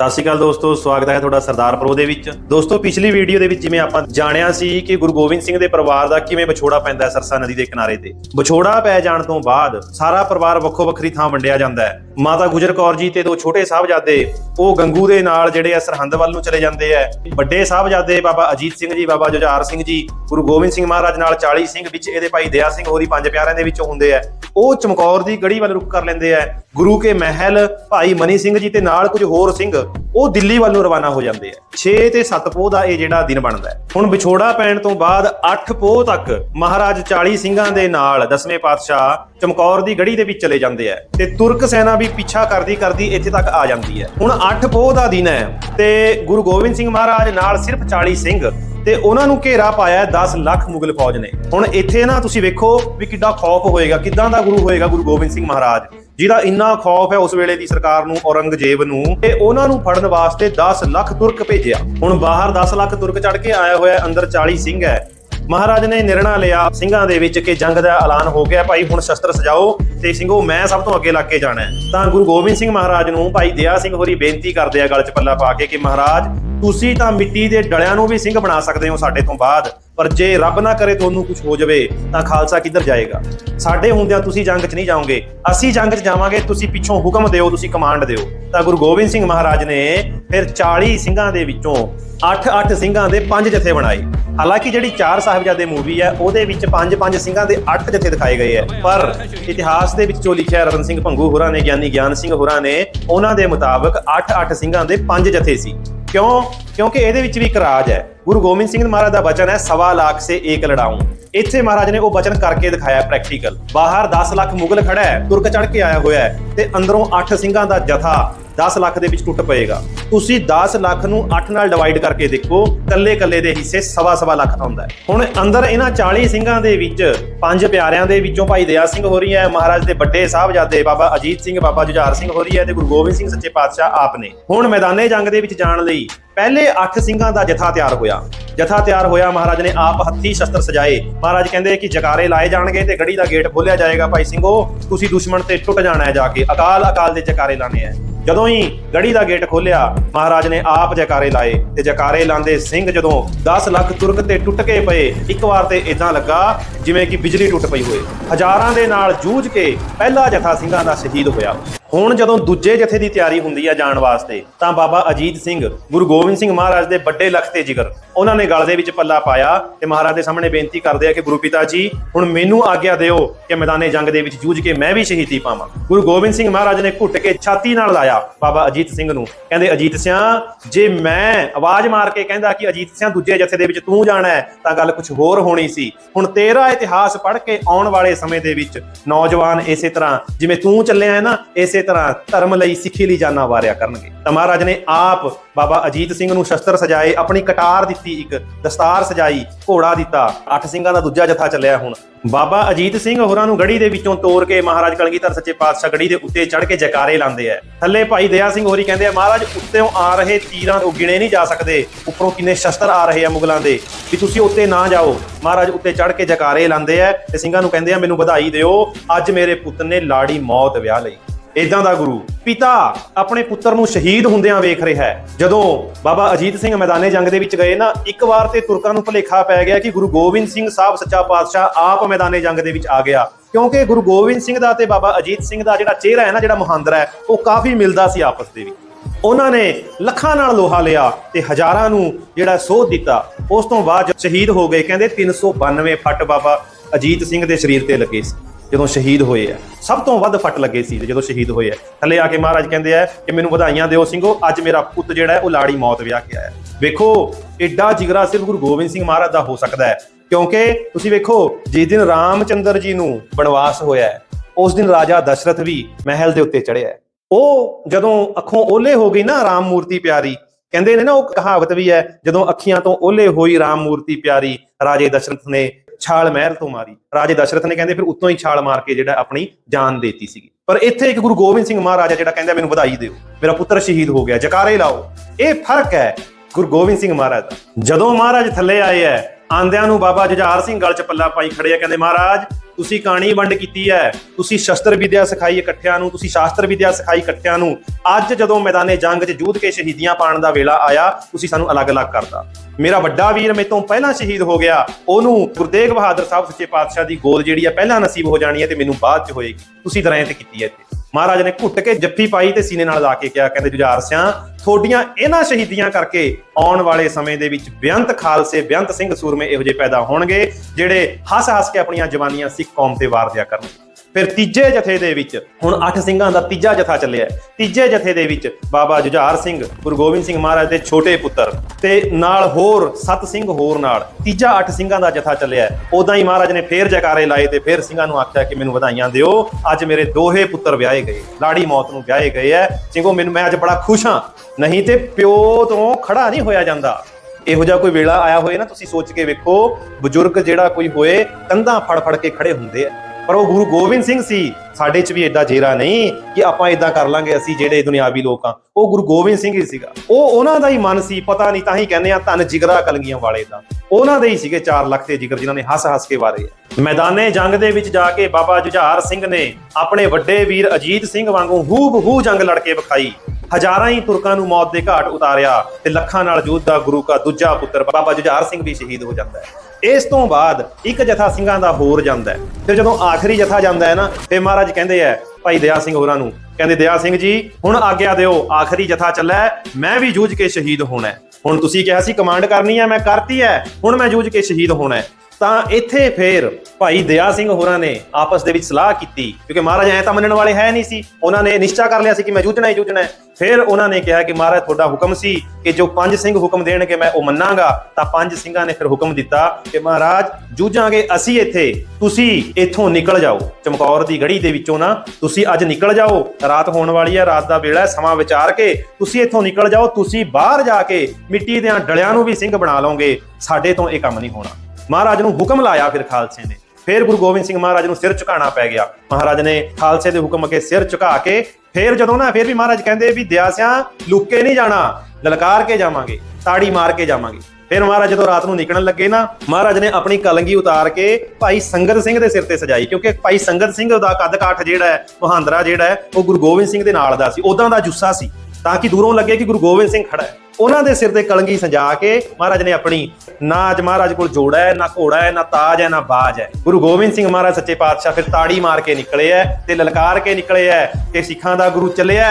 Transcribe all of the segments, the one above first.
ਸਤਿ ਸ਼੍ਰੀ ਅਕਾਲ ਦੋਸਤੋ, ਸਵਾਗਤ ਹੈ ਤੁਹਾਡਾ ਸਰਦਾਰ ਪ੍ਰੋ ਦੇ ਵਿੱਚ। ਦੋਸਤੋ, ਪਿਛਲੀ ਵੀਡੀਓ ਦੇ ਵਿੱਚ ਜਿਵੇਂ ਆਪਾਂ ਜਾਣਿਆ ਸੀ ਕਿ ਗੁਰੂ ਗੋਬਿੰਦ ਸਿੰਘ ਦੇ ਪਰਿਵਾਰ ਦਾ ਕਿਵੇਂ ਵਿਛੋੜਾ ਪੈਂਦਾ ਹੈ ਸਰਸਾ ਨਦੀ ਦੇ ਕਿਨਾਰੇ ਤੇ। ਵਿਛੋੜਾ ਪੈ ਜਾਣ ਤੋਂ ਬਾਅਦ ਸਾਰਾ ਪਰਿਵਾਰ ਵੱਖੋ ਵੱਖਰੀ ਥਾਂ ਵੰਡਿਆ ਜਾਂਦਾ ਹੈ। ਮਾਤਾ ਗੁਜਰ ਕੌਰ ਜੀ ਤੇ ਦੋ ਛੋਟੇ ਸਾਹਿਬਜ਼ਾਦੇ, ਉਹ ਗੰਗੂ ਦੇ ਨਾਲ ਜਿਹੜੇ ਆ ਸਰਹੰਦ ਵੱਲ ਨੂੰ ਚਲੇ ਜਾਂਦੇ ਆ ਵੱਡੇ ਸਾਹਿਬਜ਼ਾਦੇ ਬਾਬਾ ਅਜੀਤ ਸਿੰਘ ਜੀ, ਬਾਬਾ ਜੁਝਾਰ ਸਿੰਘ ਜੀ, ਗੁਰੂ ਗੋਬਿੰਦ ਸਿੰਘ ਮਹਾਰਾਜ ਨਾਲ 40 ਸਿੰਘ ਵਿੱਚ, ਇਹਦੇ ਭਾਈ ਦਇਆ ਸਿੰਘ, ਹੋਰੀ ਪੰਜ ਪਿਆਰਿਆਂ ਦੇ ਵਿੱਚੋਂ ਹੁੰਦੇ ਆ ਉਹ ਚਮਕੌਰ ਦੀ ਗੜੀ ਵੱਲ ਰੁਕ ਕਰ ਲੈਂਦੇ ਆ। ਗੁਰੂ ਕੇ ਮਹਿਲ, ਭਾਈ ਮਨੀ ਸਿੰਘ ਜੀ ਤੇ ਨਾਲ ਕੁਝ ਹੋਰ ਸਿੰਘ, ਉਹ ਦਿੱਲੀ ਵੱਲ ਨੂੰ ਰਵਾਨਾ ਹੋ ਜਾਂਦੇ ਆ। 6 ਤੇ 7 ਪੋਹ ਦਾ ਇਹ ਜਿਹੜਾ ਦਿਨ ਬਣਦਾ ਹੈ। ਹੁਣ ਵਿਛੋੜਾ ਪੈਣ ਤੋਂ ਬਾਅਦ 8 ਪੋਹ ਤੱਕ ਮਹਾਰਾਜ 40 ਸਿੰਘਾਂ ਦੇ ਨਾਲ ਦਸਵੇਂ ਪਾਤਸ਼ਾਹ ਚਮਕੌਰ ਦੀ ਗੜੀ ਦੇ ਵਿੱਚ ਚਲੇ ਜਾਂਦੇ ਆ ਤੇ ਤੁਰਕ ਸੈਨਾ ਵੀ ਪਿੱਛਾ ਕਰਦੀ ਕਰਦੀ ਇੱਥੇ ਤੱਕ ਆ ਜਾਂਦੀ ਹੈ। ਹੁਣ 8 ਪੋਹ ਦਾ ਦਿਨ ਹੈ ਤੇ ਗੁਰੂ ਗੋਬਿੰਦ ਸਿੰਘ ਮਹਾਰਾਜ ਨਾਲ ਸਿਰਫ 40 ਸਿੰਘ ਤੇ ਉਹਨਾਂ ਨੂੰ ਘੇਰਾ ਪਾਇਆ 10 ਲੱਖ ਮੁਗਲ ਫੌਜ ਨੇ। ਹੁਣ ਇੱਥੇ ਨਾ ਤੁਸੀਂ ਵੇਖੋ ਵੀ ਕਿੱਡਾ ਖੌਫ ਹੋਏਗਾ, ਕਿੱਦਾਂ ਦਾ ਗੁਰੂ ਹੋਏਗਾ ਗੁਰੂ ਗੋਬਿੰਦ ਸਿੰਘ ਮਹਾਰਾਜ। ਜਿਹਦਾ ਇੰਨਾ ਖੌਫ ਹੈ ਉਸ ਵੇਲੇ ਦੀ ਸਰਕਾਰ ਨੂੰ, ਔਰੰਗਜ਼ੇਬ ਨੂੰ, ਤੇ ਉਹਨਾਂ ਨੂੰ ਫੜਨ ਵਾਸਤੇ 10 ਲੱਖ ਤੁਰਕ ਭੇਜਿਆ। ਹੁਣ ਬਾਹਰ 10 ਲੱਖ ਤੁਰਕ ਚੜ ਕੇ ਆਇਆ ਹੋਇਆ, ਅੰਦਰ 40 ਸਿੰਘ ਹੈ। ਮਹਾਰਾਜ ਨੇ ਨਿਰਣਾ ਲਿਆ ਸਿੰਘਾਂ ਦੇ ਵਿੱਚ ਕਿ ਜੰਗ ਦਾ ਐਲਾਨ ਹੋ ਗਿਆ, ਭਾਈ ਹੁਣ ਸ਼ਸਤਰ ਸਜਾਓ ਤੇ ਸਿੰਘੋ, ਮੈਂ ਸਭ ਤੋਂ ਅੱਗੇ ਲੱਗ ਕੇ ਜਾਣਾ ਹੈ। ਤਾਂ ਗੁਰੂ ਗੋਬਿੰਦ ਸਿੰਘ ਮਹਾਰਾਜ ਨੂੰ ਭਾਈ ਦਇਆ ਸਿੰਘ ਹੋਰੀ ਬੇਨਤੀ ਕਰਦੇ ਆ ਗਲ 'ਚ ਪੱਲਾ ਪਾ ਕੇ ਕਿ ਮਹਾਰਾਜ ਤੁਸੀਂ ਤਾਂ ਮਿੱਟੀ ਦੇ ਡਲਿਆਂ ਨੂੰ ਵੀ ਸਿੰਘ ਬਣਾ ਸਕਦੇ ਹੋ ਸਾਡੇ ਤੋਂ ਬਾਅਦ, ਪਰ ਜੇ ਰੱਬ ਨਾ ਕਰੇ ਤੁਹਾਨੂੰ ਕੁਝ ਹੋ ਜਾਵੇ, ਤਾਂ ਖਾਲਸਾ ਕਿੱਧਰ ਜਾਏਗਾ? ਸਾਡੇ ਹੁੰਦਿਆਂ ਤੁਸੀਂ ਜੰਗ 'ਚ ਨਹੀਂ ਜਾਓਗੇ। ਅਸੀਂ ਜੰਗ 'ਚ ਜਾਵਾਂਗੇ, ਤੁਸੀਂ ਪਿੱਛੋਂ ਹੁਕਮ ਦਿਓ, ਤੁਸੀਂ ਕਮਾਂਡ ਦਿਓ। ਤਾਂ ਗੁਰੂ ਗੋਬਿੰਦ ਸਿੰਘ ਮਹਾਰਾਜ ਨੇ ਫਿਰ 40 ਸਿੰਘਾਂ ਦੇ ਵਿੱਚੋਂ 8-8 ਸਿੰਘਾਂ ਦੇ ਪੰਜ ਜਥੇ ਬਣਾਏ। ਹਾਲਾਂਕਿ ਜਿਹੜੀ ਚਾਰ ਸਾਹਿਬਜ਼ਾਦੇ ਮੂਵੀ ਹੈ, ਉਹਦੇ ਵਿੱਚ ਪੰਜ ਪੰਜ ਸਿੰਘਾਂ ਦੇ 8 ਜਥੇ ਦਿਖਾਏ ਗਏ ਹੈ। ਪਰ ਇਤਿਹਾਸ ਦੇ ਵਿੱਚ ਜੋ ਲਿਖਿਆ ਰਤਨ ਸਿੰਘ ਭੰਗੂ ਹੋਰਾਂ ਨੇ, ਗਿਆਨੀ ਗਿਆਨ ਸਿੰਘ ਹੋਰਾਂ ਨੇ, ਉਹਨਾਂ ਦੇ ਮੁਤਾਬਕ 8-8 ਸਿੰਘਾਂ ਦੇ ਪੰਜ ਜਥੇ ਸੀ। ਕਿਉਂ? ਕਿਉਂਕਿ ਇਹਦੇ ਵਿੱਚ ਵੀ ਇੱਕ ਰਾਜ ਹੈ। ਗੁਰੂ ਗੋਬਿੰਦ ਸਿੰਘ ਮਹਾਰਾਜ ਦਾ ਬਚਨ ਹੈ, ਸਵਾ ਲੱਖ ਸੇ ਏਕ ਲੜਾਊਂ ਇੱਥੇ ਮਹਾਰਾਜ ਨੇ ਉਹ ਬਚਨ ਕਰਕੇ ਦਿਖਾਇਆ ਪ੍ਰੈਕਟੀਕਲ ਬਾਹਰ 10 ਲੱਖ ਮੁਗਲ ਖੜਾ ਹੈ, ਤੁਰਕ ਚੜ ਕੇ ਆਇਆ ਹੋਇਆ ਹੈ ਤੇ ਅੰਦਰੋਂ 8 ਸਿੰਘਾਂ ਦਾ ਜਥਾ 10 ਲੱਖ ਦੇ ਵਿੱਚ ਟੁੱਟ ਪਏਗਾ। ਤੁਸੀਂ 10 ਲੱਖ ਨੂੰ 8 ਨਾਲ ਡਿਵਾਈਡ ਕਰਕੇ ਦੇਖੋ ਕੱਲੇ ਕੱਲੇ ਦੇ ਹਿੱਸੇ ਸਵਾ ਸਵਾ ਲੱਖ ਆਉਂਦਾ ਹੈ। ਹੁਣ ਅੰਦਰ ਇਹਨਾਂ 40 ਸਿੰਘਾਂ ਦੇ ਵਿੱਚ, ਪੰਜ ਪਿਆਰਿਆਂ ਦੇ ਵਿੱਚੋਂ ਭਾਈ ਦਇਆ ਸਿੰਘ ਹੋ ਰਹੀ ਹੈ, ਮਹਾਰਾਜ ਦੇ ਵੱਡੇ ਸਾਹਿਬਜ਼ਾਦੇ ਬਾਬਾ ਅਜੀਤ ਸਿੰਘ, ਬਾਬਾ ਜੁਝਾਰ ਸਿੰਘ ਹੋ ਰਹੀ ਹੈ ਤੇ ਗੁਰੂ ਗੋਬਿੰਦ ਸਿੰਘ ਸੱਚੇ ਪਾਤਸ਼ਾਹ ਆਪ ਨੇ। ਹੁਣ ਮੈਦਾਨੇ ਜੰਗ ਦੇ ਵਿੱਚ ਜਾਣ ਲਈ ਪਹਿਲੇ 8 ਸਿੰਘਾਂ ਦਾ ਜਥਾ ਤਿਆਰ ਹੋਇਆ। ਜਥਾ ਤਿਆਰ ਹੋਇਆ, ਮਹਾਰਾਜ ਨੇ ਆਪ ਹੱਥੀ ਸ਼ਸਤਰ ਸਜਾਏ। ਮਹਾਰਾਜ ਕਹਿੰਦੇ ਕਿ ਜਕਾਰੇ ਲਾਏ ਜਾਣਗੇ ਤੇ ਗੜੀ ਦਾ ਗੇਟ ਖੋਲਿਆ ਜਾਏਗਾ। ਭਾਈ ਸਿੰਘੋ, ਤੁਸੀਂ ਦੁਸ਼ਮਣ ਤੇ ਟੁੱਟ ਜਾਣਾ ਹੈ ਜਾ ਕੇ। ਅਕਾਲ ਅਕਾਲ ਦੇ ਜਕਾਰੇ ਲਾਣੇ ਹੈ। ਜਦੋਂ ਹੀ ਗੜੀ ਦਾ ਗੇਟ ਖੋਲਿਆ ਮਹਾਰਾਜ ਨੇ ਆਪ ਜੈਕਾਰੇ ਲਾਏ ਤੇ ਜੈਕਾਰੇ ਲਾਉਂਦੇ ਸਿੰਘ ਜਦੋਂ 10 ਲੱਖ ਤੁਰਕ ਤੇ ਟੁੱਟ ਕੇ ਪਏ, ਇੱਕ ਵਾਰ ਤੇ ਇਦਾਂ ਲੱਗਾ ਜਿਵੇਂ ਕਿ ਬਿਜਲੀ ਟੁੱਟ ਪਈ ਹੋਏ ਹਜ਼ਾਰਾਂ ਦੇ ਨਾਲ ਜੂਝ ਕੇ ਪਹਿਲਾ ਜਥਾ ਸਿੰਘਾਂ ਦਾ ਸ਼ਹੀਦ ਹੋਇਆ। ਹੁਣ ਜਦੋਂ ਦੂਜੇ ਜਥੇ ਦੀ ਤਿਆਰੀ ਹੁੰਦੀ ਆ ਜਾਣ ਵਾਸਤੇ, ਤਾਂ ਬਾਬਾ ਅਜੀਤ ਸਿੰਘ, ਗੁਰੂ ਗੋਬਿੰਦ ਸਿੰਘ ਮਹਾਰਾਜ ਦੇ ਵੱਡੇ ਲਖ ਤੇ ਜਿਗਰ ਉਹਨਾਂ ਨੇ ਗਲ ਦੇ ਵਿੱਚ ਪੱਲਾ ਪਾਇਆ ਤੇ ਮਹਾਰਾਜ ਦੇ ਸਾਹਮਣੇ ਬੇਨਤੀ ਕਰਦੇ ਆ ਕਿ ਗੁਰੂ ਪਿਤਾ ਜੀ, ਹੁਣ ਮੈਨੂੰ ਆਗਿਆ ਦਿਓ ਕਿ ਮੈਦਾਨੇ ਜੰਗ ਦੇ ਵਿੱਚ ਜੂਝ ਕੇ ਮੈਂ ਵੀ ਸ਼ਹੀਦੀ ਪਾਵਾਂ। ਗੁਰੂ ਗੋਬਿੰਦ ਸਿੰਘ ਮਹਾਰਾਜ ਨੇ ਘੁੱਟ ਕੇ ਛਾਤੀ ਨਾਲ ਲਾਇਆ ਬਾਬਾ ਅਜੀਤ ਸਿੰਘ ਨੂੰ। ਕਹਿੰਦੇ, ਅਜੀਤ ਸਿਆਂ, ਜੇ ਮੈਂ ਆਵਾਜ਼ ਮਾਰ ਕੇ ਕਹਿੰਦਾ ਕਿ ਅਜੀਤ ਸਿਆਂ, ਦੂਜੇ ਜਥੇ ਦੇ ਵਿੱਚ ਤੂੰ ਜਾਣਾ ਹੈ, ਤਾਂ ਗੱਲ ਕੁਝ ਹੋਰ ਹੋਣੀ ਸੀ। ਹੁਣ ਤੇਰਾ ਇਤਿਹਾਸ ਪੜ੍ਹ ਕੇ ਆਉਣ ਵਾਲੇ ਸਮੇਂ ਦੇ ਵਿੱਚ ਨੌਜਵਾਨ ਇਸੇ ਤਰ੍ਹਾਂ, ਜਿਵੇਂ ਤੂੰ ਚੱਲਿਆ ਹੈ ਨਾ, ਇਸੇ ਤਰ੍ਹਾਂ ਧਰਮ ਲਈ ਸਿੱਖੀ ਲਈ ਜਾਨਾਂ ਵਾਰਿਆ ਕਰਨਗੇ। ਤਾਂ ਮਹਾਰਾਜ ਨੇ ਆਪ ਬਾਬਾ ਅਜੀਤ ਸਿੰਘ ਨੂੰ ਸ਼ਸਤਰ ਸਜਾਏ, ਆਪਣੀ ਕਟਾਰ ਦਿੱਤੀ ਇੱਕ, ਦਸਤਾਰ ਸਜਾਈ, ਘੋੜਾ ਦਿੱਤਾ। ਅੱਠ ਸਿੰਘਾਂ ਦਾ ਦੂਜਾ ਜਥਾ ਚੱਲਿਆ ਹੁਣ। ਬਾਬਾ ਅਜੀਤ ਸਿੰਘ ਹੋਰਾਂ ਨੂੰ ਗੜੀ ਦੇ ਵਿੱਚੋਂ ਤੋੜ ਕੇ ਮਹਾਰਾਜ ਕਲਗੀਧਰ ਸੱਚੇ ਪਾਤਸ਼ਾਹ ਗੜੀ ਦੇ ਉੱਤੇ ਚੜ੍ਹ ਕੇ ਜਕਾਰੇ ਲਾਉਂਦੇ ਆ। ਥੱਲੇ ਭਾਈ ਦਇਆ ਸਿੰਘ ਹੋਰੀ ਕਹਿੰਦੇ ਆ, ਮਹਾਰਾਜ, ਉੱਤੇੋਂ ਆ ਰਹੇ ਤੀਰਾਂ ਤੋਂ ਗਿਣੇ ਨਹੀਂ ਜਾ ਸਕਦੇ। ਉੱਪਰੋਂ ਕਿੰਨੇ ਸ਼ਸਤਰ ਆ ਰਹੇ ਆ ਮੁਗਲਾਂ ਦੇ। ਵੀ ਤੁਸੀਂ ਉੱਤੇ ਨਾ ਜਾਓ। ਮਹਾਰਾਜ ਉੱਤੇ ਚੜ੍ਹ ਕੇ ਜਕਾਰੇ ਲਾਉਂਦੇ ਆ ਤੇ ਸਿੰਘਾਂ ਨੂੰ ਕਹਿੰਦੇ ਆ, ਮੈਨੂੰ ਵਧਾਈ ਦਿਓ। ਅੱਜ ਮੇਰੇ ਪੁੱਤ ਨੇ ਲਾੜੀ ਮੌਤ ਵਿਆਹ ਲਈ। ਇਦਾਂ ਦਾ ਗੁਰੂ। ਪਿਤਾ ਆਪਣੇ ਪੁੱਤਰ ਨੂੰ ਸ਼ਹੀਦ ਹੁੰਦਿਆਂ ਵੇਖ ਰਿਹਾ ਹੈ। ਜਦੋਂ ਬਾਬਾ ਅਜੀਤ ਸਿੰਘ ਮੈਦਾਨੇ ਜੰਗ ਦੇ ਵਿੱਚ ਗਏ ਨਾ, ਇੱਕ ਵਾਰ ਤੇ ਤੁਰਕਾਂ ਨੂੰ ਭੁਲੇਖਾ ਪੈ ਗਿਆ ਕਿ ਗੁਰੂ ਗੋਬਿੰਦ ਸਿੰਘ ਸਾਹਿਬ ਸੱਚਾ ਪਾਤਸ਼ਾਹ ਆਪ ਮੈਦਾਨੇ ਜੰਗ ਦੇ ਵਿੱਚ ਆ ਗਿਆ। ਕਿਉਂਕਿ ਗੁਰੂ ਗੋਬਿੰਦ ਸਿੰਘ ਦਾ ਤੇ ਬਾਬਾ ਅਜੀਤ ਸਿੰਘ ਦਾ ਜਿਹੜਾ ਚਿਹਰਾ ਹੈ ਨਾ, ਜਿਹੜਾ ਮੁਹਾਂਦਰਾ ਹੈ, ਉਹ ਕਾਫੀ ਮਿਲਦਾ ਸੀ ਆਪਸ ਦੇ ਵਿੱਚ। ਉਹਨਾਂ ਨੇ ਲੱਖਾਂ ਨਾਲ ਲੋਹਾ ਲਿਆ ਤੇ ਹਜ਼ਾਰਾਂ ਨੂੰ ਜਿਹੜਾ ਸੋਧ ਦਿੱਤਾ। ਉਸ ਤੋਂ ਬਾਅਦ ਸ਼ਹੀਦ ਹੋ ਗਏ, ਕਹਿੰਦੇ 392 ਫੱਟ ਬਾਬਾ ਅਜੀਤ ਸਿੰਘ ਦੇ ਸਰੀਰ ਤੇ ਲੱਗੇ ਸੀ। ਜਦੋਂ ਸ਼ਹੀਦ ਹੋਏ ਆ। ਸਭ ਤੋਂ ਵੱਧ ਫੱਟ ਲੱਗੇ ਸੀ ਜਦੋਂ ਸ਼ਹੀਦ ਹੋਏ ਆ। ਥੱਲੇ ਆ ਕੇ ਮਹਾਰਾਜ ਕਹਿੰਦੇ ਆ ਕਿ ਮੈਨੂੰ ਵਧਾਈਆਂ ਦਿਓ ਸਿੰਘੋ, ਅੱਜ ਮੇਰਾ ਪੁੱਤ ਜਿਹੜਾ ਹੈ, ਉਹ ਲਾੜੀ ਮੌਤ ਵਿਆਹ ਕੇ ਆਇਆ। ਵੇਖੋ ਐਡਾ ਜਿਗਰਾ ਸਿਰਫ ਗੁਰੂ ਗੋਬਿੰਦ ਸਿੰਘ ਮਹਾਰਾਜ ਦਾ ਹੋ ਸਕਦਾ ਹੈ। ਕਿਉਂਕਿ ਤੁਸੀਂ ਵੇਖੋ, ਜਿਸ ਦਿਨ ਰਾਮਚੰਦਰ ਜੀ ਨੂੰ ਬਨਵਾਸ ਹੋਇਆ ਉਸ ਦਿਨ ਰਾਜਾ ਦਸ਼ਰਥ ਵੀ ਮਹਿਲ ਦੇ ਉੱਤੇ ਚੜਿਆ ਉਹ ਜਦੋਂ ਅੱਖੋਂ ਓਲੇ ਹੋ ਗਈ ਨਾ ਰਾਮ ਮੂਰਤੀ ਪਿਆਰੀ, ਕਹਿੰਦੇ ਨੇ ਨਾ, ਉਹ ਕਹਾਵਤ ਵੀ ਹੈ, ਜਦੋਂ ਅੱਖੀਆਂ ਤੋਂ ਓਲੇ ਹੋਈ ਰਾਮ ਮੂਰਤੀ ਪਿਆਰੀ, ਰਾਜੇ ਦਸ਼ਰਥ ਨੇ ਛਾਲ ਮਹਿਲ ਤੋਂ ਮਾਰੀ। ਰਾਜੇ ਦਸ਼ਰਥ ਨੇ ਕਹਿੰਦੇ ਫਿਰ ਉੱਤੋਂ ਹੀ ਛਾਲ ਮਾਰ ਕੇ ਜਿਹੜਾ ਆਪਣੀ ਜਾਨ ਦੇਤੀ ਸੀਗੀ। ਪਰ ਇੱਥੇ ਇੱਕ ਗੁਰੂ ਗੋਬਿੰਦ ਸਿੰਘ ਮਹਾਰਾਜਾ ਜਿਹੜਾ ਕਹਿੰਦਾ ਮੈਨੂੰ ਵਧਾਈ ਦਿਓ, ਮੇਰਾ ਪੁੱਤਰ ਸ਼ਹੀਦ ਹੋ ਗਿਆ, ਜਕਾਰੇ ਲਾਓ। ਇਹ ਫ਼ਰਕ ਹੈ ਗੁਰੂ ਗੋਬਿੰਦ ਸਿੰਘ ਮਹਾਰਾਜ ਦਾ। ਜਦੋਂ ਮਹਾਰਾਜ ਥੱਲੇ ਆਏ ਹੈ, ਆਂਦਿਆਂ ਨੂੰ ਬਾਬਾ ਜੁਝਾਰ ਸਿੰਘ ਗਲ ਚ ਪੱਲਾ ਪਾਈ ਖੜੇ ਆ, ਕਹਿੰਦੇ ਮਹਾਰਾਜ ਤੁਸੀਂ ਕਹਾਣੀ ਵੰਡ ਕੀਤੀ ਹੈ, ਤੁਸੀਂ ਸ਼ਸਤਰ ਵਿਦਿਆ ਸਿਖਾਈ ਇਕੱਠਿਆਂ ਨੂੰ, ਤੁਸੀਂ ਸ਼ਾਸਤਰ ਵਿਦਿਆ ਸਿਖਾਈ ਇਕੱਠਿਆਂ ਨੂੰ, ਅੱਜ ਜਦੋਂ ਮੈਦਾਨੇ ਜੰਗ 'ਚ ਜੂਝ ਕੇ ਸ਼ਹੀਦੀਆਂ ਪਾਣ ਦਾ ਵੇਲਾ ਆਇਆ, ਤੁਸੀਂ ਸਾਨੂੰ ਅਲੱਗ-ਅਲੱਗ ਕਰਤਾ। ਮੇਰਾ ਵੱਡਾ ਵੀਰ ਮੇਰੇ ਤੋਂ ਪਹਿਲਾਂ ਸ਼ਹੀਦ ਹੋ ਗਿਆ, ਉਹਨੂੰ ਗੁਰੂ ਤੇਗ ਬਹਾਦਰ ਸਾਹਿਬ ਸੱਚੇ ਪਾਤਸ਼ਾਹ ਦੀ ਗੋਦ ਜਿਹੜੀ ਆ ਪਹਿਲਾਂ ਨਸੀਬ ਹੋ ਜਾਣੀ ਹੈ ਤੇ ਮੈਨੂੰ ਬਾਅਦ 'ਚ ਹੋਏਗੀ। ਤੁਸੀਂ ਦਰਾਂ ਕੀਤੀ ਹੈ ਇੱਥੇ। ਮਹਾਰਾਜ ਨੇ ਘੁੱਟ ਕੇ ਜੱਫੀ ਪਾਈ ਤੇ ਸੀਨੇ ਨਾਲ ਲਾ ਕੇ ਕਿਹਾ, ਕਹਿੰਦੇ ਜੁਝਾਰ ਸਿਆਂ, ਤੁਹਾਡੀਆਂ ਇਹਨਾਂ ਸ਼ਹੀਦੀਆਂ ਕਰਕੇ ਆਉਣ ਵਾਲੇ ਸਮੇਂ ਦੇ ਵਿੱਚ ਬੇਅੰਤ ਖਾਲਸੇ ਬੇਅੰਤ ਸਿੰਘ ਸੂਰਮੇ ਇਹੋ ਜਿਹੇ ਪੈਦਾ ਹੋਣਗੇ, ਜਿਹੜੇ ਹੱਸ-ਹੱਸ ਕੇ ਆਪਣੀਆਂ ਜਵਾਨੀਆਂ ਸਿੱਖ ਕੌਮ ਤੇ ਵਾਰ ਦਿਆ ਕਰਨ। ਫਿਰ ਤੀਜੇ ਜਥੇ ਦੇ ਵਿੱਚ, ਹੁਣ ਅੱਠ ਸਿੰਘਾਂ ਦਾ ਤੀਜਾ ਜਥਾ ਚੱਲਿਆ ਤੀਜੇ ਜਥੇ ਦੇ ਵਿੱਚ ਬਾਬਾ ਜੁਝਾਰ ਸਿੰਘ, ਗੁਰੂ ਗੋਬਿੰਦ ਸਿੰਘ ਮਹਾਰਾਜ ਦੇ ਛੋਟੇ ਪੁੱਤਰ ਤੇ ਨਾਲ ਹੋਰ ਸੱਤ ਸਿੰਘ ਹੋਰ ਨਾਲ ਤੀਜਾ ਅੱਠ ਸਿੰਘਾਂ ਦਾ ਜਥਾ ਚੱਲਿਆ ਉਦਾਂ ਹੀ ਮਹਾਰਾਜ ਨੇ ਫੇਰ ਜਕਾਰੇ ਲਾਏ ਤੇ ਫੇਰ ਸਿੰਘਾਂ ਨੂੰ ਆਖਿਆ ਕਿ ਮੈਨੂੰ ਵਧਾਈਆਂ ਦਿਓ। ਅੱਜ ਮੇਰੇ ਦੋਹੇ ਪੁੱਤਰ ਵਿਆਹੇ ਗਏ, ਲਾੜੀ ਮੌਤ ਨੂੰ ਵਿਆਹੇ ਗਏ ਐ ਸਿੰਘੋ ਮੈਨੂੰ, ਮੈਂ ਅੱਜ ਬੜਾ ਖੁਸ਼ ਹਾਂ। ਨਹੀਂ ਤੇ ਪਿਓ ਤੋਂ ਖੜਾ ਨਹੀਂ ਹੋਇਆ ਜਾਂਦਾ। ਇਹੋ ਜਿਹਾ ਕੋਈ ਵੇਲਾ ਆਇਆ ਹੋਏ ਨਾ, ਤੁਸੀਂ ਸੋਚ ਕੇ ਵੇਖੋ, ਬਜ਼ੁਰਗ ਜਿਹੜਾ ਕੋਈ ਹੋਏ, ਕੰਧਾਂ ਫੜ ਫੜ ਕੇ ਖੜੇ ਹੁੰਦੇ ਆ। ਪਰ ਉਹ ਗੁਰੂ ਗੋਬਿੰਦ ਸਿੰਘ ਸੀ, ਸਾਡੇ 'ਚ ਵੀ ਐਡਾ ਜੇਰਾ ਨਹੀਂ ਕਿ ਆਪਾਂ ਇਦਾਂ ਕਰ ਲਾਂਗੇ, ਅਸੀਂ ਜਿਹੜੇ ਦੁਨਿਆਵੀ ਲੋਕ ਆ। ਉਹ ਗੁਰੂ ਗੋਬਿੰਦ ਸਿੰਘ ਹੀ ਸੀਗਾ। ਉਹ ਉਹਨਾਂ ਦਾ ਹੀ ਮਨ ਸੀ, ਪਤਾ ਨਹੀਂ ਤਾਂ ਹੀ ਕਹਿੰਦੇ ਆ, ਧੰਨ ਜਿਗਰਾ ਕਲਗੀਆਂ ਵਾਲੇ ਦਾ। ਉਹਨਾਂ ਦੇ ਹੀ ਸੀਗੇ 4 ਲੱਖ ਤੇ ਜਿਗਰ ਜਿਨ੍ਹਾਂ ਨੇ ਹੱਸ ਹੱਸ ਕੇ ਵਾਰੇ ਆ। ਮੈਦਾਨੇ ਜੰਗ ਦੇ ਵਿੱਚ ਜਾ ਕੇ ਬਾਬਾ ਜੁਝਾਰ ਸਿੰਘ ਨੇ ਆਪਣੇ ਵੱਡੇ ਵੀਰ ਅਜੀਤ ਸਿੰਘ ਵਾਂਗੂ ਹੂਬ ਹੂ ਜੰਗ ਲੜ ਕੇ ਵਿਖਾਈ। ਹਜ਼ਾਰਾਂ ਹੀ ਤੁਰਕਾਂ ਨੂੰ ਮੌਤ ਦੇ ਘਾਟ ਉਤਾਰਿਆ ਤੇ ਲੱਖਾਂ ਨਾਲ ਯੁੱਧ ਗੁਰੂ ਦਾ ਦੂਜਾ ਪੁੱਤਰ ਬਾਬਾ ਜੁਝਾਰ ਸਿੰਘ ਵੀ ਸ਼ਹੀਦ ਹੋ ਜਾਂਦਾ ਹੈ। ਇਸ ਤੋਂ ਬਾਅਦ ਇੱਕ ਜਥਾ ਸਿੰਘਾਂ ਦਾ ਹੋਰ ਜਾਂਦਾ ਹੈ। ਫਿਰ ਜਦੋਂ ਆਖਰੀ ਜਥਾ ਜਾਂਦਾ ਹੈ ਨਾ ਤੇ ਮਹਾਰਾਜ ਕਹਿੰਦੇ ਆ, ਭਾਈ ਦਇਆ ਸਿੰਘ ਹੋਰਾਂ ਨੂੰ, ਕਹਿੰਦੇ ਦਇਆ ਸਿੰਘ ਜੀ, ਹੁਣ ਆਗਿਆ ਦਿਓ, ਆਖਰੀ ਜਥਾ ਚੱਲਾ, ਮੈਂ ਵੀ ਜੂਝ ਕੇ ਸ਼ਹੀਦ ਹੋਣਾ ਹੁਣ ਤੁਸੀਂ ਕਿਹਾ ਸੀ ਕਮਾਂਡ ਕਰਨੀ ਹੈ, ਮੈਂ ਕਰਤੀ ਹੈ, ਹੁਣ ਮੈਂ ਜੂਝ ਕੇ ਸ਼ਹੀਦ ਹੋਣਾ ਤਾਂ ਇੱਥੇ ਫੇਰ ਭਾਈ ਦਇਆ ਸਿੰਘ ਹੋਰਾਂ ਨੇ ਆਪਸ ਦੇ ਵਿੱਚ ਸਲਾਹ ਕੀਤੀ, ਕਿਉਂਕਿ ਮਹਾਰਾਜ ਐ ਤਾਂ ਮੰਨਣ ਵਾਲੇ ਹੈ ਨਹੀਂ ਸੀ। ਉਹਨਾਂ ਨੇ ਨਿਸ਼ਚਾ ਕਰ ਲਿਆ ਸੀ ਕਿ ਮੈਂ ਜੂਝਣਾ ਹੀ ਜੂਝਣਾ ਹੈ। ਫਿਰ ਉਹਨਾਂ ਨੇ ਕਿਹਾ ਕਿ ਮਹਾਰਾਜ, ਤੁਹਾਡਾ ਹੁਕਮ ਸੀ ਕਿ ਜੋ ਪੰਜ ਸਿੰਘ ਹੁਕਮ ਦੇਣਗੇ, ਮੈਂ ਉਹ ਮੰਨਾਂਗਾ। ਤਾਂ ਪੰਜ ਸਿੰਘਾਂ ਨੇ ਫਿਰ ਹੁਕਮ ਦਿੱਤਾ ਕਿ ਮਹਾਰਾਜ, ਜੂਝਾਂਗੇ ਅਸੀਂ ਇੱਥੇ, ਤੁਸੀਂ ਇੱਥੋਂ ਨਿਕਲ ਜਾਓ। ਚਮਕੌਰ ਦੀ ਗੜੀ ਦੇ ਵਿੱਚੋਂ ਨਾ ਤੁਸੀਂ ਅੱਜ ਨਿਕਲ ਜਾਓ। ਰਾਤ ਹੋਣ ਵਾਲੀ ਹੈ, ਰਾਤ ਦਾ ਵੇਲਾ ਹੈ, ਸਮਾਂ ਵਿਚਾਰ ਕੇ ਤੁਸੀਂ ਇੱਥੋਂ ਨਿਕਲ ਜਾਓ, ਤੁਸੀਂ ਬਾਹਰ ਜਾ ਕੇ ਮਿੱਟੀ ਦੇ ਡਲਿਆਂ ਨੂੰ ਵੀ ਸਿੰਘ ਬਣਾ ਲਓਗੇ। ਸਾਡੇ ਤੋਂ ਇਹ ਕੰਮ ਨਹੀਂ ਹੋਣਾ। ਮਹਾਰਾਜ ਨੂੰ ਹੁਕਮ ਲਾਇਆ ਫਿਰ ਖਾਲਸੇ ਨੇ। ਫਿਰ ਗੁਰੂ ਗੋਬਿੰਦ ਸਿੰਘ ਮਹਾਰਾਜ ਨੂੰ ਸਿਰ ਝੁਕਾਉਣਾ ਪੈ ਗਿਆ। ਮਹਾਰਾਜ ਨੇ ਖਾਲਸੇ ਦੇ ਹੁਕਮ ਅੱਗੇ ਸਿਰ ਝੁਕਾ ਕੇ ਫਿਰ ਜਦੋਂ ਨਾ ਫਿਰ ਵੀ ਮਹਾਰਾਜ ਕਹਿੰਦੇ ਵੀ ਦਿਆਸਿਆਂ ਲੁੱਕੇ ਨਹੀਂ ਜਾਣਾ, ਲਲਕਾਰ ਕੇ ਜਾਵਾਂਗੇ, ਤਾੜੀ ਮਾਰ ਕੇ ਜਾਵਾਂਗੇ। ਫਿਰ ਮਹਾਰਾਜ ਜਦੋਂ ਰਾਤ ਨੂੰ ਨਿਕਲਣ ਲੱਗੇ ਨਾ, ਮਹਾਰਾਜ ਨੇ ਆਪਣੀ ਕਲੰਗੀ ਉਤਾਰ ਕੇ ਭਾਈ ਸੰਗਤ ਸਿੰਘ ਦੇ ਸਿਰ ਤੇ ਸਜਾਈ, ਕਿਉਂਕਿ ਭਾਈ ਸੰਗਤ ਸਿੰਘ ਦਾ ਕੱਦ ਕਾਠ ਜਿਹੜਾ ਹੈ, ਮਹਾਂਦਰਾ ਜਿਹੜਾ ਹੈ, ਉਹ ਗੁਰੂ ਗੋਬਿੰਦ ਸਿੰਘ ਦੇ ਨਾਲ ਦਾ ਸੀ ਉਦਾਂ ਦਾ ਜੁੱਸਾ ਸੀ, ਤਾਂ ਕਿ ਦੂਰੋਂ ਲੱਗੇ ਕਿ ਗੁਰੂ ਗੋਬਿੰਦ ਸਿੰਘ ਖੜਾ ਹੈ। ਉਹਨਾਂ ਦੇ ਸਿਰ ਤੇ ਕਲੰਗੀ ਸਜਾ ਕੇ ਮਹਾਰਾਜ ਨੇ ਆਪਣੀ ਨਾ ਅੱਜ ਮਹਾਰਾਜ ਕੋਲ ਜੋੜਾ ਹੈ, ਨਾ ਘੋੜਾ ਹੈ, ਨਾ ਤਾਜ ਹੈ, ਨਾ ਬਾਜ ਹੈ। ਗੁਰੂ ਗੋਬਿੰਦ ਸਿੰਘ ਮਹਾਰਾਜ ਸੱਚੇ ਪਾਤਸ਼ਾਹ ਫਿਰ ਤਾੜੀ ਮਾਰ ਕੇ ਨਿਕਲੇ ਐ ਤੇ ਲਲਕਾਰ ਕੇ ਨਿਕਲੇ ਐ ਤੇ ਸਿੱਖਾਂ ਦਾ ਗੁਰੂ ਚੱਲਿਆ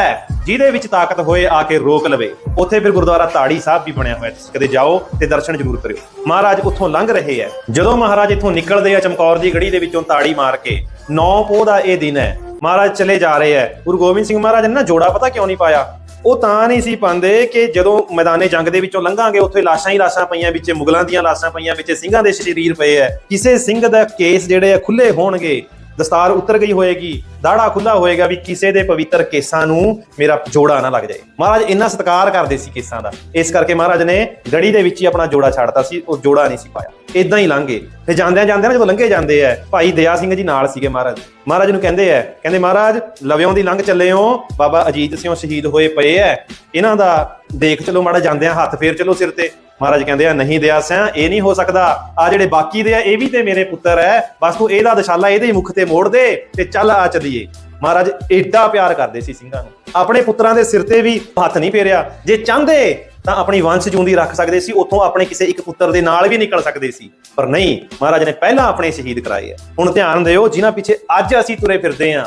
ਜਿਹਦੇ ਵਿੱਚ ਤਾਕਤ ਹੋਏ ਆ ਕੇ ਰੋਕ ਲਵੇ। ਉੱਥੇ ਫਿਰ ਗੁਰਦੁਆਰਾ ਤਾੜੀ ਸਾਹਿਬ ਵੀ ਬਣਿਆ ਹੋਇਆ ਤੁਸੀਂ ਕਦੇ ਜਾਓ ਤੇ ਦਰਸ਼ਨ ਜ਼ਰੂਰ ਕਰਿਓ। ਮਹਾਰਾਜ ਉੱਥੋਂ ਲੰਘ ਰਹੇ ਐ ਜਦੋਂ ਮਹਾਰਾਜ ਇੱਥੋਂ ਨਿਕਲਦੇ ਆ ਚਮਕੌਰ ਦੀ ਗੜੀ ਦੇ ਵਿੱਚੋਂ ਤਾੜੀ ਮਾਰ ਕੇ, ਨੌ ਪੋਹ ਦਾ ਇਹ ਦਿਨ ਹੈ। ਮਹਾਰਾਜ ਚਲੇ ਜਾ ਰਹੇ ਹੈ। ਗੁਰੂ ਗੋਬਿੰਦ ਸਿੰਘ ਮਹਾਰਾਜ ਨੇ ਨਾ ਜੋੜਾ ਪਤਾ ਕਿਉਂ ਨਹੀਂ ਪਾਇਆ? ਉਹ ਤਾਂ ਨਹੀਂ ਸੀ ਪਾਉਂਦੇ ਕਿ ਜਦੋਂ ਮੈਦਾਨੇ ਜੰਗ ਦੇ ਵਿੱਚੋਂ ਲੰਘਾਂਗੇ, ਉੱਥੇ ਲਾਸ਼ਾਂ ਹੀ ਲਾਸ਼ਾਂ ਪਈਆਂ, ਵਿੱਚ ਮੁਗਲਾਂ ਦੀਆਂ ਲਾਸ਼ਾਂ ਪਈਆਂ, ਵਿੱਚ ਸਿੰਘਾਂ ਦੇ ਸਰੀਰ ਪਏ ਐ। ਕਿਸੇ ਸਿੰਘ ਦਾ ਕੇਸ ਜਿਹੜੇ ਆ ਖੁੱਲੇ ਹੋਣਗੇ ਦਸਤਾਰ ਉਤਰ ਗਈ ਹੋਏਗੀ ਦਾੜਾ ਖੁੱਲਾ ਹੋਏਗਾ ਵੀ ਕਿਸੇ ਦੇ ਪਵਿੱਤਰ ਕੇਸਾਂ ਨੂੰ ਮੇਰਾ ਜੋੜਾ ਨਾ ਲੱਗ ਜਾਏ। ਮਹਾਰਾਜ ਇੰਨਾ ਸਤਿਕਾਰ ਕਰਦੇ ਸੀ ਕੇਸਾਂ ਦਾ। ਇਸ ਕਰਕੇ ਮਹਾਰਾਜ ਨੇ ਗੜੀ ਦੇ ਵਿੱਚ ਹੀ ਆਪਣਾ ਜੋੜਾ ਛੱਡਤਾ ਸੀ, ਉਹ ਜੋੜਾ ਨਹੀਂ ਸੀ ਪਾਇਆ। ਇਦਾਂ ਹੀ ਲੰਘੇ। ਤੇ ਜਾਂਦਿਆਂ ਜਾਂਦਿਆਂ ਨਾ ਜਦੋਂ ਲੰਘੇ ਜਾਂਦੇ ਐ, ਭਾਈ ਦਇਆ ਸਿੰਘ ਜੀ ਨਾਲ ਸੀਗੇ ਮਹਾਰਾਜ। ਮਹਾਰਾਜ ਨੂੰ ਕਹਿੰਦੇ ਐ, ਕਹਿੰਦੇ ਮਹਾਰਾਜ, ਲਵਿਓਂ ਦੀ ਲੰਘ ਚੱਲੇ ਹੋ ਬਾਬਾ ਅਜੀਤ ਸਿੰਘ ਸ਼ਹੀਦ ਹੋਏ ਪਏ ਐ। ਇਹਨਾਂ ਦਾ ਦੇਖ ਚਲੋ ਮਾੜਾ ਜਾਂਦਿਆਂ ਹੱਥ ਫੇਰ ਚਲੋ ਸਿਰ ਤੇ। ਮਹਾਰਾਜ ਕਹਿੰਦੇ ਆ, ਨਹੀਂ ਦਿਆ ਸਿਆ, ਇਹ ਨਹੀਂ ਹੋ ਸਕਦਾ। ਆ ਜਿਹੜੇ ਬਾਕੀ ਦੇ ਆ, ਇਹ ਵੀ ਤੇ ਮੇਰੇ ਪੁੱਤਰ ਹੈ ਬਸ ਤੂੰ ਇਹਦਾ ਦਸ਼ਾਲਾ ਇਹਦੇ ਹੀ ਮੁਖ ਤੇ ਮੋੜ ਦੇ ਤੇ ਚੱਲ ਆ ਚੱਲੀਏ। ਮਹਾਰਾਜ ਏਡਾ ਪਿਆਰ ਕਰਦੇ ਸੀ ਸਿੰਘਾਂ ਨੂੰ। ਆਪਣੇ ਪੁੱਤਰਾਂ ਦੇ ਸਿਰ ਤੇ ਵੀ ਹੱਥ ਨਹੀਂ ਫੇਰਿਆ। ਜੇ ਚਾਹੁੰਦੇ, ਤਾਂ ਆਪਣੀ ਵੰਸ਼ ਜੂੰਦੀ ਰੱਖ ਸਕਦੇ ਸੀ। ਉੱਥੋਂ ਆਪਣੇ ਕਿਸੇ ਇੱਕ ਪੁੱਤਰ ਦੇ ਨਾਲ ਵੀ ਨਿਕਲ ਸਕਦੇ ਸੀ। ਪਰ ਨਹੀਂ, ਮਹਾਰਾਜ ਨੇ ਪਹਿਲਾਂ ਆਪਣੇ ਸ਼ਹੀਦ ਕਰਾਏ ਆ ਹੁਣ ਧਿਆਨ ਦਿਓ, ਜਿਨ੍ਹਾਂ ਪਿੱਛੇ ਅੱਜ ਅਸੀਂ ਤੁਰੇ ਫਿਰਦੇ ਆ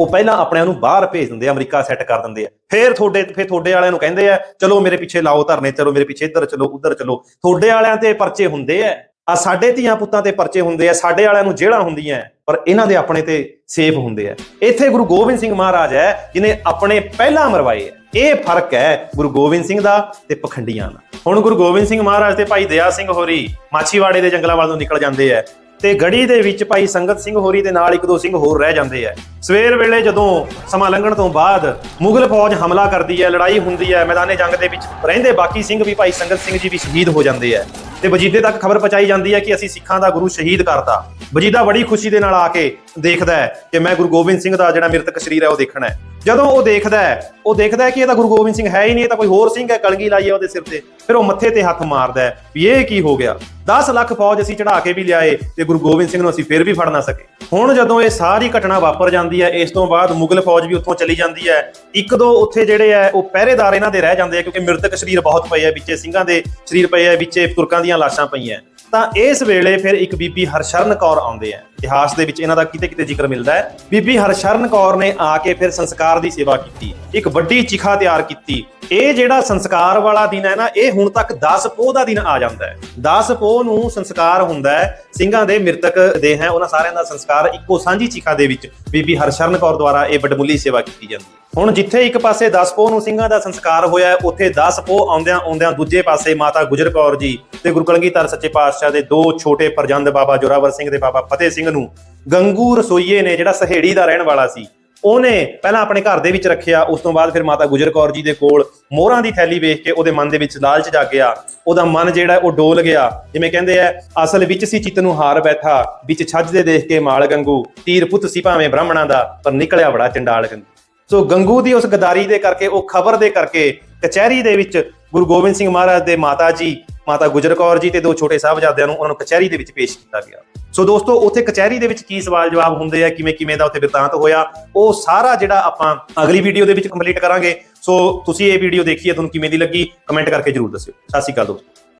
ਉਹ ਪਹਿਲਾਂ ਆਪਣਿਆਂ ਨੂੰ ਬਾਹਰ ਭੇਜ ਦਿੰਦੇ ਆ, ਅਮਰੀਕਾ ਸੈੱਟ ਕਰ ਦਿੰਦੇ ਆ। ਫੇਰ ਤੁਹਾਡੇ ਫੇਰ ਤੁਹਾਡੇ ਵਾਲਿਆਂ ਨੂੰ ਕਹਿੰਦੇ ਆ, ਚਲੋ ਮੇਰੇ ਪਿੱਛੇ ਲਾਓ ਧਰਨੇ, ਚਲੋ ਮੇਰੇ ਪਿੱਛੇ ਇੱਧਰ ਚਲੋ, ਉੱਧਰ ਚਲੋ। ਤੁਹਾਡੇ ਵਾਲਿਆਂ ਤੇ ਪਰਚੇ ਹੁੰਦੇ ਆ। ਆ ਸਾਡੇ ਧੀਆਂ ਪੁੱਤਾਂ ਤੇ ਪਰਚੇ ਹੁੰਦੇ ਆ, ਸਾਡੇ ਵਾਲਿਆਂ ਨੂੰ ਜੇਲ੍ਹਾਂ ਹੁੰਦੀਆਂ ਪਰ ਇਹਨਾਂ ਦੇ ਆਪਣੇ ਤੇ ਸੇਫ ਹੁੰਦੇ ਆ। ਇੱਥੇ ਗੁਰੂ ਗੋਬਿੰਦ ਸਿੰਘ ਮਹਾਰਾਜ ਹੈ ਜਿਨੇ ਆਪਣੇ ਪਹਿਲਾਂ ਮਰਵਾਏ ਆ। ਇਹ ਫ਼ਰਕ ਹੈ ਗੁਰੂ ਗੋਬਿੰਦ ਸਿੰਘ ਦਾ ਤੇ ਪਖੰਡੀਆਂ ਦਾ। ਹੁਣ ਗੁਰੂ ਗੋਬਿੰਦ ਸਿੰਘ ਮਹਾਰਾਜ ਤੇ ਭਾਈ ਦਇਆ ਸਿੰਘ ਹੋਰੀ ਮਾਛੀਵਾੜੇ ਦੇ ਜੰਗਲਾਂ ਵੱਲ ਨੂੰ ਨਿਕਲ ਜਾਂਦੇ ਆ। ਤੇ ਗੜੀ ਦੇ ਵਿੱਚ ਭਾਈ ਸੰਗਤ ਸਿੰਘ ਹੋਰੀ ਦੇ ਨਾਲ ਇੱਕ ਦੋ ਸਿੰਘ ਹੋਰ ਰਹਿ ਜਾਂਦੇ ਆ। ਸਵੇਰ ਵੇਲੇ ਜਦੋਂ ਸਮਾਂ ਲੰਘਣ ਤੋਂ ਬਾਅਦ ਮੁਗਲ ਫੌਜ ਹਮਲਾ ਕਰਦੀ ਹੈ, ਲੜਾਈ ਹੁੰਦੀ ਹੈ, ਮੈਦਾਨੇ ਜੰਗ ਦੇ ਵਿੱਚ ਰਹਿੰਦੇ ਬਾਕੀ ਸਿੰਘ ਵੀ ਭਾਈ ਸੰਗਤ ਸਿੰਘ ਜੀ ਵੀ ਸ਼ਹੀਦ ਹੋ ਜਾਂਦੇ ਆ। ਤੇ ਵਜੀਦੇ ਤੱਕ ਖਬਰ ਪਹੁੰਚਾਈ ਜਾਂਦੀ ਹੈ ਕਿ ਅਸੀਂ ਸਿੱਖਾਂ ਦਾ ਗੁਰੂ ਸ਼ਹੀਦ ਕਰਤਾ। ਵਜੀਦਾ ਬੜੀ ਖੁਸ਼ੀ ਦੇ ਨਾਲ ਆ ਕੇ ਦੇਖਦਾ ਹੈ ਕਿ ਮੈਂ ਗੁਰੂ ਗੋਬਿੰਦ ਸਿੰਘ ਦਾ ਜਿਹੜਾ ਮ੍ਰਿਤਕ ਸਰੀਰ ਹੈ ਉਹ ਦੇਖਣਾ ਹੈ। ਜਦੋਂ ਉਹ ਦੇਖਦਾ ਹੈ, ਉਹ ਦੇਖਦਾ ਹੈ ਕਿ ਇਹ ਤਾਂ ਗੁਰੂ ਗੋਬਿੰਦ ਸਿੰਘ ਹੈ ਹੀ ਨਹੀਂ, ਇਹ ਤਾਂ ਕੋਈ ਹੋਰ ਸਿੰਘ ਹੈ, ਕਲਗੀ ਲਾਈ ਹੈ ਉਹਦੇ ਸਿਰ ਤੇ। ਫਿਰ ਉਹ ਮੱਥੇ ਤੇ ਹੱਥ ਮਾਰਦਾ ਹੈ ਵੀ ਇਹ ਕੀ ਹੋ ਗਿਆ? 10 ਲੱਖ ਫੌਜ ਅਸੀਂ ਚੜਾ ਕੇ ਵੀ ਲਿਆਏ ਤੇ ਗੁਰੂ ਗੋਬਿੰਦ ਸਿੰਘ ਨੂੰ ਅਸੀਂ ਫਿਰ ਵੀ ਫੜ ਨਾ ਸਕੇ। ਹੁਣ ਜਦੋਂ ਇਹ ਸਾਰੀ ਘਟਨਾ ਵਾਪਰ ਜਾਂਦੀ ਹੈ, ਇਸ ਤੋਂ ਬਾਅਦ ਮੁਗਲ ਫੌਜ ਵੀ ਉੱਥੋਂ ਚਲੀ ਜਾਂਦੀ ਹੈ। ਇੱਕ ਦੋ ਉੱਥੇ ਜਿਹੜੇ ਹੈ, ਉਹ ਪਹਿਰੇਦਾਰ ਇਹਨਾਂ ਦੇ ਰਹਿ ਜਾਂਦੇ ਆ ਕਿਉਂਕਿ ਮ੍ਰਿਤਕ ਸਰੀਰ ਬਹੁਤ ਪਏ ਆ ਵਿੱਚੇ ਸਿੰਘਾਂ ਦੇ ਸਰੀਰ ਪਏ ਆ ਵਿੱਚੇ ਤੁਰਕਾਂ ਦੀਆਂ ਲਾਸ਼ਾਂ ਪਈਆਂ ਤਾਂ ਇਸ ਵੇਲੇ ਫਿਰ ਇੱਕ ਬੀਬੀ ਹਰਸ਼ਰਨ ਕੌਰ ਆਉਂਦੇ ਆ। ਇਤਿਹਾਸ ਦੇ ਵਿੱਚ ਇਹਨਾਂ ਦਾ ਕਿਤੇ ਕਿਤੇ ਜ਼ਿਕਰ ਮਿਲਦਾ ਹੈ। ਬੀਬੀ ਹਰਸ਼ਰਨ ਕੌਰ ਨੇ ਆ ਕੇ ਫਿਰ ਸੰਸਕਾਰ ਦੀ ਸੇਵਾ ਕੀਤੀ, ਇੱਕ ਵੱਡੀ ਚਿਖਾ ਤਿਆਰ ਕੀਤੀ। ਇਹ ਜਿਹੜਾ ਸੰਸਕਾਰ ਵਾਲਾ ਦਿਨ ਹੈ ਨਾ, ਇਹ ਹੁਣ ਤੱਕ 10 ਪੋਹ ਦਾ ਦਿਨ ਆ ਜਾਂਦਾ ਹੈ। 10 ਪੋਹ ਨੂੰ ਸੰਸਕਾਰ ਹੁੰਦਾ ਹੈ। ਸਿੰਘਾਂ ਦੇ ਮ੍ਰਿਤਕ ਦੇ ਹੈ, ਉਹਨਾਂ ਸਾਰਿਆਂ ਦਾ ਸੰਸਕਾਰ ਇੱਕੋ ਸਾਂਝੀ ਚਿਖਾ ਦੇ ਵਿੱਚ ਬੀਬੀ ਹਰਸ਼ਰਨ ਕੌਰ ਦੁਆਰਾ ਇਹ ਵੱਡਮੁੱਲੀ ਸੇਵਾ ਕੀਤੀ ਜਾਂਦੀ ਹੈ। ਹੁਣ ਜਿੱਥੇ ਇੱਕ ਪਾਸੇ 10 ਪੋਹ ਨੂੰ ਸਿੰਘਾਂ ਦਾ ਸੰਸਕਾਰ ਹੋਇਆ ਹੈ, ਉੱਥੇ 10 ਪੋਹ ਆਉਂਦਿਆਂ ਆਉਂਦਿਆਂ ਦੂਜੇ ਪਾਸੇ ਮਾਤਾ ਗੁਜਰ ਕੌਰ ਜੀ ਤੇ ਗੁਰੂ ਕਲਗੀਧਰ ਸੱਚੇ ਪਾਤਸ਼ਾਹ ਦੇ ਦੋ ਛੋਟੇ ਪ੍ਰਜੰਦ ਬਾਬਾ ਜੋਰਾਵਰ ਸਿੰਘ ਤੇ ਬਾਬਾ ਫਤਿਹ ਸਿੰਘ ਨੂੰ ਗੰਗੂ ਰਸੋਈਏ ਨੇ ਜਿਹੜਾ ਸਹੇੜੀ ਦਾ ਰਹਿਣ ਵਾਲਾ ਸੀ ਉਹਨੇ ਪਹਿਲਾਂ ਆਪਣੇ ਘਰ ਦੇ ਵਿੱਚ ਰੱਖਿਆ ਉਸ ਤੋਂ ਬਾਅਦ ਫਿਰ ਮਾਤਾ ਗੁਜਰ ਕੌਰ ਜੀ ਦੇ ਕੋਲ ਮੋਹਰਾਂ ਦੀ ਥੈਲੀ ਵੇਖ ਕੇ ਉਹਦੇ ਮਨ ਦੇ ਵਿੱਚ ਲਾਲਚ ਜਾਗ ਗਿਆ ਉਹਦਾ ਮਨ ਜਿਹੜਾ ਉਹ ਡੋਲ ਗਿਆ ਜਿਵੇਂ ਕਹਿੰਦੇ ਆ ਅਸਲ ਵਿੱਚ ਸੀ ਚਿੱਤ ਨੂੰ ਹਾਰ ਬੈਠਾ ਵਿੱਚ ਛੱਜ ਦੇ ਦੇਖ ਕੇ ਮਾਲ ਗੰਗੂ ਤੀਰ ਪੁੱਤ ਸੀ ਭਾਵੇਂ ਬ੍ਰਾਹਮਣਾਂ ਦਾ ਪਰ ਨਿਕਲਿਆ ਬੜਾ ਚੰਡਾਲ ਗੰਗੂ। ਸੋ ਗੰਗੂ ਦੀ ਉਸ ਗਦਾਰੀ ਦੇ ਕਰਕੇ, ਉਹ ਖਬਰ ਦੇ ਕਰਕੇ ਕਚਹਿਰੀ ਦੇ ਵਿੱਚ ਗੁਰੂ ਗੋਬਿੰਦ ਸਿੰਘ ਮਹਾਰਾਜ ਦੇ ਮਾਤਾ ਜੀ, ਮਾਤਾ ਗੁਜਰ ਕੌਰ ਜੀ ਤੇ ਦੋ ਛੋਟੇ ਸਾਹਿਬਜ਼ਾਦਿਆਂ ਨੂੰ ਉਹਨਾਂ ਨੂੰ ਕਚਹਿਰੀ ਦੇ ਵਿੱਚ ਪੇਸ਼ ਕੀਤਾ ਗਿਆ। ਸੋ ਦੋਸਤੋ, ਉੱਥੇ ਕਚਹਿਰੀ ਦੇ ਵਿੱਚ ਕੀ ਸਵਾਲ ਜਵਾਬ ਹੁੰਦੇ ਆ, ਕਿਵੇਂ ਕਿਵੇਂ ਦਾ ਉੱਥੇ ਬਿਰਤਾਂਤ ਹੋਇਆ, ਉਹ ਸਾਰਾ ਜਿਹੜਾ ਆਪਾਂ ਅਗਲੀ ਵੀਡੀਓ ਦੇ ਵਿੱਚ ਕੰਪਲੀਟ ਕਰਾਂਗੇ। ਸੋ ਤੁਸੀਂ ਇਹ ਵੀਡੀਓ ਦੇਖੀ ਹੈ, ਤੁਹਾਨੂੰ ਕਿਵੇਂ ਦੀ ਲੱਗੀ ਕਮੈਂਟ ਕਰਕੇ ਜਰੂਰ ਦੱਸਿਓ। ਸਤਿ ਸ਼੍ਰੀ ਅਕਾਲ ਦੋਸਤੋ।